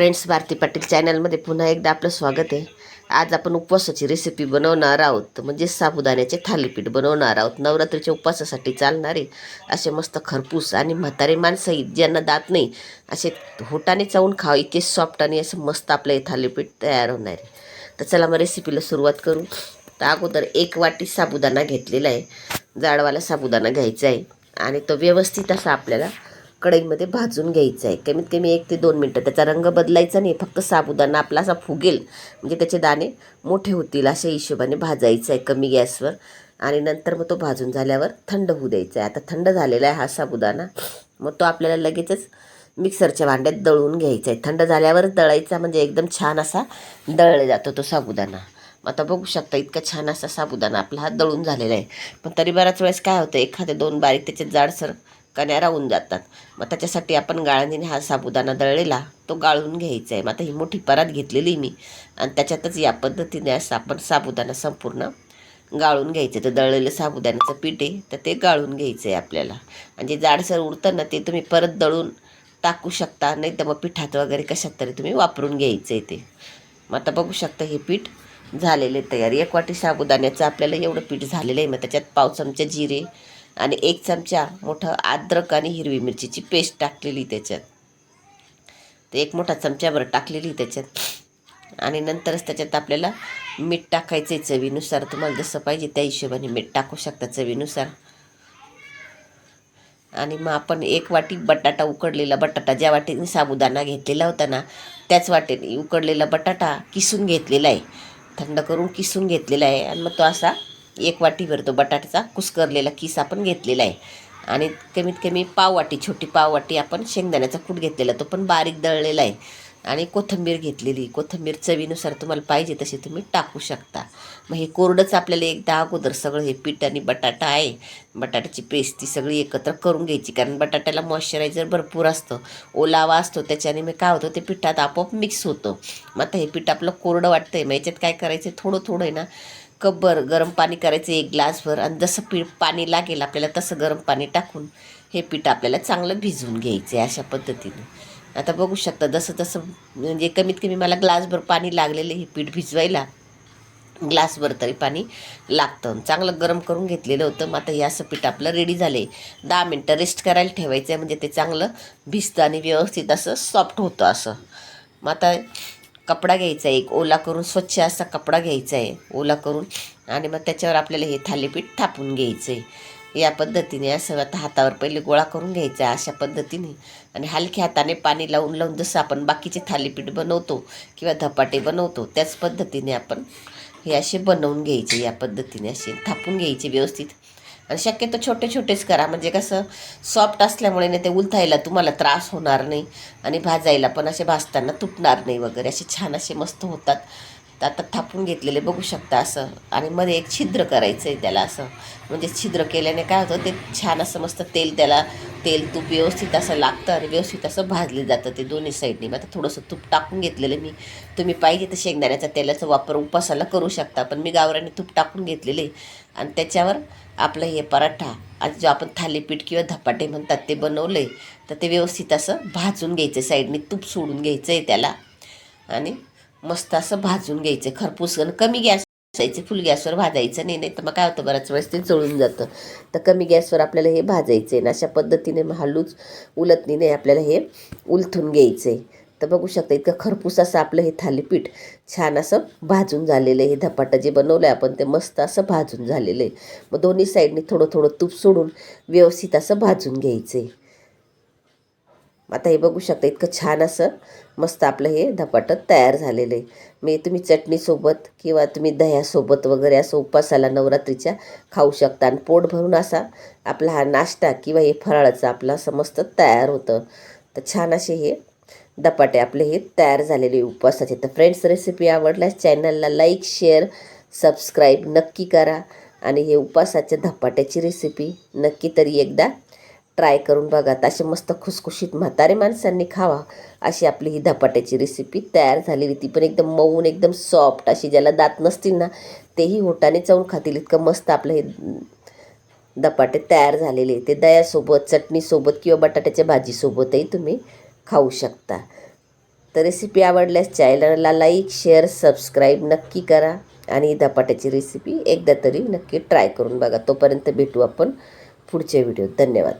Friends Bharti Patil चॅनलमध्ये पुन्हा एकदा आपलं स्वागत आहे. आज आपण उपवासाची रेसिपी बनवणार आहोत. म्हणजे साबुदाण्याचे थालीपीठ बनवणार आहोत. नवरात्रीच्या उपवासासाठी चालणारे असे मस्त खरपूस आणि म्हातारे माणसंही ज्यांना दात नाही असे होटाने चावून खाव इतके सॉफ्ट आणि असं मस्त आपलं हे थालीपीठ तयार होणार आहे. तर चला मग रेसिपीला सुरुवात करू. तर अगोदर एक वाटी साबुदाणा घेतलेला आहे. जाडवाला साबुदाणा घ्यायचा आहे. आणि तो व्यवस्थित असा आपल्याला कढईमध्ये भाजून घ्यायचं आहे. कमीत कमी एक ते दोन मिनटं. त्याचा रंग बदलायचा नाही फक्त साबुदाणा आपला असा फुगेल. म्हणजे त्याचे दाणे मोठे होतील अशा हिशोबाने भाजायचं आहे कमी गॅसवर. आणि नंतर मग तो भाजून झाल्यावर थंड होऊ द्यायचा आहे. आता थंड झालेला आहे हा साबुदाणा. मग तो आपल्याला लगेचच मिक्सरच्या भांड्यात दळून घ्यायचा आहे. थंड झाल्यावरच दळायचा म्हणजे एकदम छान असा दळला जातो तो साबुदाणा. मग आता बघू शकता इतका छान असा साबुदाणा आपला हा दळून झालेला आहे. पण तरी बऱ्याच वेळेस काय होतं एखादे दोन बारीक त्याचे जाडसर कण्या राहून जातात. मग त्याच्यासाठी आपण गाळणीने हा साबुदाणा दळलेला तो गाळून घ्यायचा आहे. मग आता ही मोठी परात घेतलेली मी आणि त्याच्यातच या पद्धतीने असं आपण साबुदाणा संपूर्ण गाळून घ्यायचं. तर दळलेलं साबुदाण्याचं पीठ आहे तर ते गाळून घ्यायचं आहे आपल्याला. आणि जे जाडसर उरतं ना ते तुम्ही परत दळून टाकू शकता नाही तर मग पिठात वगैरे कशात तरी तुम्ही वापरून घ्यायचं आहे ते. मग आता बघू शकता हे पीठ झालेले तयार. एक वाटी साबुदाण्याचं आपल्याला एवढं पीठ झालेलं आहे. मग त्याच्यात पाव चमचे जिरे आणि एक चमचा मोठं अद्रक आणि हिरवी मिरचीची पेस्ट टाकलेली त्याच्यात. तर एक मोठा चमच्याभर टाकलेली त्याच्यात. आणि नंतरच त्याच्यात आपल्याला मीठ टाकायचं आहे चवीनुसार. तुम्हाला जसं पाहिजे त्या हिशोबाने मीठ टाकू शकता चवीनुसार. आणि मग आपण एक वाटी बटाटा उकडलेला बटाटा ज्या वाटीने साबुदाणा घेतलेला होता ना त्याच वाटेने उकडलेला बटाटा किसून घेतलेला आहे. थंड करून किसून घेतलेला आहे. आणि मग तो असा एक वाटी तो बटाट्याचा कुस्करलेला किस आपण घेतलेला आहे. आणि कमीत कमी पाव वाटी छोटी पाव वाटी आपण शेंगदाण्याचा कूट घेतलेला तो पण बारीक दळलेला आहे. आणि कोथिंबीर घेतलेली कोथिंबीर चवीनुसार तुम्हाला पाहिजे तशी तुम्ही टाकू शकता. मग हे कोरडंच आपल्याला एकदा अगोदर सगळं हे पीठ आणि बटाटा आहे. बटाट्याची पेस्ट ती सगळी एकत्र करून घ्यायची कारण बटाट्याला मॉइश्चरायझर भरपूर असतं. ओलावा असतो त्याच्याने मी काय होतं ते पिठात आपोआप मिक्स होतं. मग आता हे पीठ आपलं कोरडं वाटतं आहे मग याच्यात काय करायचं थोडं थोडं आहे ना कपभर गरम पाणी करायचं एक ग्लासभर आणि जसं पीठ पाणी लागेल आपल्याला तसं गरम पाणी टाकून हे पीठ आपल्याला चांगलं भिजवून घ्यायचं आहे अशा पद्धतीने. आता बघू शकता जसं तसं म्हणजे कमीत कमी मला ग्लासभर पाणी लागलेलं हे पीठ भिजवायला. ग्लासभर तरी पाणी लागतं चांगलं गरम करून घेतलेलं होतं. मग आता हे असं पीठ आपलं रेडी झाले दहा मिनटं रेस्ट करायला ठेवायचं आहे म्हणजे ते चांगलं भिजतं आणि व्यवस्थित असं सॉफ्ट होतं असं. मग आता कपडा घ्यायचा आहे एक ओला करून स्वच्छ असा कपडा घ्यायचा आहे ओला करून. आणि मग त्याच्यावर आपल्याला हे थालीपीठ थापून घ्यायचं आहे या पद्धतीने असं आता हातावर पहिले गोळा करून घ्यायचा आहे अशा पद्धतीने. आणि हलक्या हाताने पाणी लावून लावून जसं आपण बाकीचे थालीपीठ बनवतो किंवा धपाटे बनवतो त्याच पद्धतीने आपण हे असे बनवून घ्यायचे या पद्धतीने असे थापून घ्यायचे व्यवस्थित. शक्यतो छोटे छोटेच करा. म्हणजे कसं सॉफ्ट असल्यामुळे ना ते उलथायला तुम्हाला त्रास होणार नाही आणि भाजायला पण असे भाजताना तुटणार नाही वगैरे. असे छान असे मस्त होतात. तर आता थापून घेतलेले बघू शकता असं. आणि मध्ये एक छिद्र करायचं आहे त्याला असं. म्हणजे छिद्र केल्याने काय होतं ते छान असं मस्त तेल त्याला तेल तूप व्यवस्थित असं लागतं आणि व्यवस्थित असं भाजले जातं ते दोन्ही साईडनी मग आता थोडंसं तूप टाकून घेतलेलं मी. तुम्ही पाहिजे तर शेंगदाण्याचा तेलाचा वापर उपासाला करू शकता. पण मी गावराने तूप टाकून घेतलेले. आणि त्याच्यावर आपलं हे पराठा आणि जो आपण थालीपीठ किंवा धपाटे म्हणतात ते बनवले तर ते व्यवस्थित असं भाजून घ्यायचं. साईडने तूप सोडून घ्यायचं आहे त्याला. आणि मस्त असं भाजून घ्यायचं. खरपूस कमी गॅस असायचे फुल गॅसवर भाजायचं. नाही नाही तर मग काय होतं बऱ्याच वेळेस ते जळून जातं. तर कमी गॅसवर आपल्याला हे भाजायचं आहे आणि अशा पद्धतीने मग हलूच उलटणीने आपल्याला हे उलथून घ्यायचं आहे तर बघू शकता इतकं खरपूस असं आपलं हे थालीपीठ छान असं भाजून झालेलं आहे. हे धपाटं जे बनवलं आहे आपण ते मस्त असं भाजून झालेलं आहे. मग दोन्ही साईडने थोडं थोडं तूप सोडून व्यवस्थित असं भाजून घ्यायचं आहे आता हे बघू शकता इतकं छान असं मस्त आपलं हे धपाटं तयार झालेलं आहे. मी तुम्ही चटणीसोबत किंवा तुम्ही दह्यासोबत वगैरे असं उपासाला नवरात्रीच्या खाऊ शकता. आणि पोट भरून असा आपला हा नाश्ता किंवा हे फराळाचं आपलं असं मस्त तयार होतं. तर छान असे हे धपाटे आपले हे तयार झालेले उपवासाचे. तर फ्रेंड्स रेसिपी आवडल्यास चॅनलला लाईक शेअर सबस्क्राईब नक्की करा. आणि हे उपवासाच्या धपाट्याची रेसिपी नक्की तरी एकदा ट्राय करून बघा. असे मस्त खुसखुशीत म्हातारे माणसांनी खावा अशी आपली ही धपाट्याची रेसिपी तयार झालेली ती पण एकदम मऊन एकदम सॉफ्ट अशी ज्याला दात नसतील ना तेही होटाने चावून खातील. इतकं मस्त आपलं हे धपाटे तयार झालेले ते दयासोबत चटणीसोबत किंवा बटाट्याच्या भाजीसोबतही तुम्ही खाऊ शकता. तर रेसिपी आवडल्यास चॅनलला लाईक शेअर सबस्क्राईब नक्की करा आणि धपाट्याची रेसिपी एकदा तरी नक्की ट्राय करून बघा. तोपर्यंत भेटू आपण पुढच्या व्हिडिओत धन्यवाद.